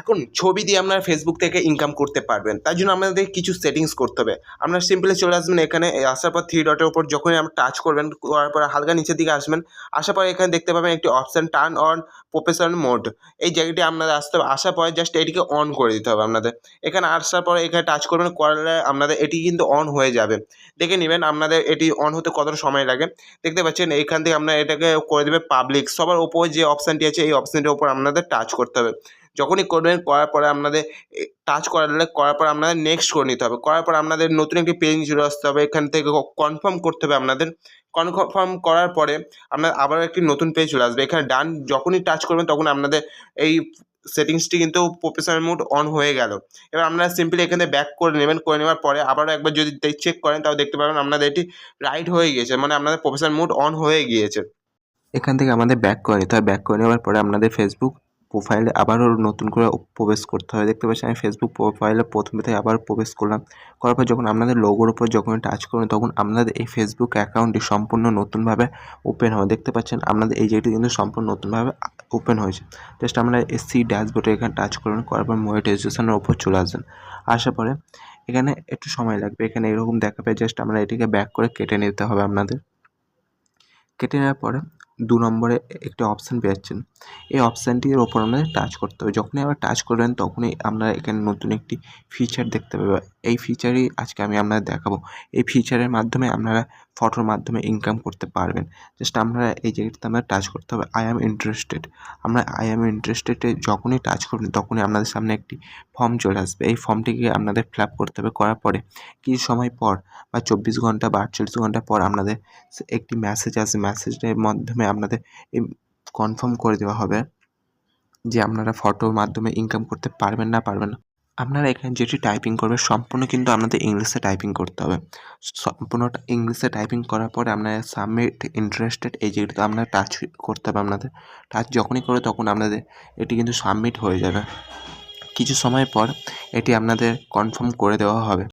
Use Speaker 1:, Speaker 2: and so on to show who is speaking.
Speaker 1: এখন ছবি দিয়ে আপনারা ফেসবুক থেকে ইনকাম করতে পারবেন। তার জন্য আপনাদের কিছু সেটিংস করতে হবে। আপনারা সিম্পলি চলে আসবেন এখানে আসার পর থ্রি ডটের উপর যখনই আপনি টাচ করবেন, করার পর হালকা নিচের দিকে আসবেন। আসার পর এখানে দেখতে পাবেন একটি option turn on professional mode এই জায়গাটি আপনাদের আসতে হবে। আসার পরে জাস্ট এটিকে অন করে দিতে হবে আপনাদের। এখানে আসার পরে এখানে টাচ করবেন করলে আপনাদের এটি কিন্তু অন হয়ে যাবে। দেখে নেবেন আপনাদের এটি অন হতে কতটা সময় লাগে। দেখতে পাচ্ছেন এইখান থেকে আপনার এটাকে করে দেবে পাবলিক সবার ওপরে যে অপশানটি আছে, এই অপশানটির ওপর আপনাদের টাচ করতে হবে। যখনই করবেন, করার পরে আপনাদের টাচ করালে করার পর আপনাদের নেক্সট করে নিতে হবে। করার পর আপনাদের নতুন একটি পেজ চলে আসতে হবে। এখান থেকে কনফার্ম করতে হবে আপনাদের। কনফার্ম করার পরে আপনার আবার একটি নতুন পেজ চলে আসবে। এখানে ডান যখনই টাচ করবেন তখন আপনাদের এই সেটিংসটি কিন্তু প্রফেশনাল মোড অন হয়ে গেল। এবার আপনারা সিম্পলি এখানে ব্যাক করে নেবেন। করে নেওয়ার পরে আবারও একবার যদি চেক করেন তাও দেখতে পাবেন আপনাদের এটি রাইট হয়ে গিয়েছে। মানে আপনাদের প্রফেশনাল মোড অন হয়ে গিয়েছে।
Speaker 2: এখান থেকে আমাদের ব্যাক করে নিতে হবে। ব্যাক করে নেওয়ার পরে আপনাদের ফেসবুক প্রোফাইলে আবারও নতুন করে প্রবেশ করতে হবে দেখতে পাচ্ছেন, আমি ফেসবুক প্রোফাইলে প্রথমে থেকে আবার প্রবেশ করলাম। করার পর যখন আপনাদের লোগোর উপর যখন টাচ করবেন, তখন আপনাদের এই ফেসবুক অ্যাকাউন্টটি সম্পূর্ণ নতুনভাবে ওপেন হবে। দেখতে পাচ্ছেন, আপনাদের এই জায়গাটি কিন্তু সম্পূর্ণ নতুনভাবে ওপেন হয়েছে। জাস্ট আপনারা এসি ড্যাশবোর্ডে এখানে টাচ করবেন, করার পর মনিটাইজেশনের ওপর চলে আসবেন। আসার পরে এখানে একটু সময় লাগবে। এখানে এরকম দেখাবে জাস্ট আমরা এটিকে ব্যাক করে কেটে নিতে হবে আপনাদের। কেটে নেওয়ার পরে দু নম্বরে একটি অপশান পেয়েছেন এই অপশানটির ওপর আপনাদের টাচ করতে হবে। যখনই আবার টাচ করবেন, তখনই আপনারা এখানে নতুন একটি ফিচার দেখতে পাবেন। এই ফিচারই আজকে আমি আপনাদের দেখাবো। এই ফিচারের মাধ্যমে আপনারা ফটোর মাধ্যমে ইনকাম করতে পারবেন। জাস্ট আপনারা এই জায়গাটাতে আপনার টাচ করতে হবে আই অ্যাম ইন্টারেস্টেড আমরা আই অ্যাম ইন্টারেস্টেডে যখনই টাচ করবেন, তখনই আপনাদের সামনে একটি ফর্ম চলে আসবে। এই ফর্মটিকে আপনাদের ফিল করতে হবে। করার পরে কিছু সময় পর বা চব্বিশ ঘণ্টা বা আটচল্লিশ ঘণ্টা পর আপনাদের একটি মেসেজ আসবে। মেসেজের মাধ্যমে আপনাদের এই কনফার্ম করে দেওয়া হবে যে আপনারা ফটোর মাধ্যমে ইনকাম করতে পারবেন না পারবেন না। আপনারা এখানে যেটি টাইপিং করবে সম্পূর্ণ কিন্তু আপনাদের ইংলিশে টাইপিং করতে হবে। সম্পূর্ণটা ইংলিশে টাইপিং করার পরে আপনারা সাবমিট ইন্টারেস্টেড এই যেগুলোতে আপনারা টাচ করতে হবে আপনাদের। টাচ যখনই করে তখন আপনাদের এটি কিন্তু সাবমিট হয়ে যাবে। কিছু সময় পর এটি আপনাদের কনফার্ম করে দেওয়া হবে।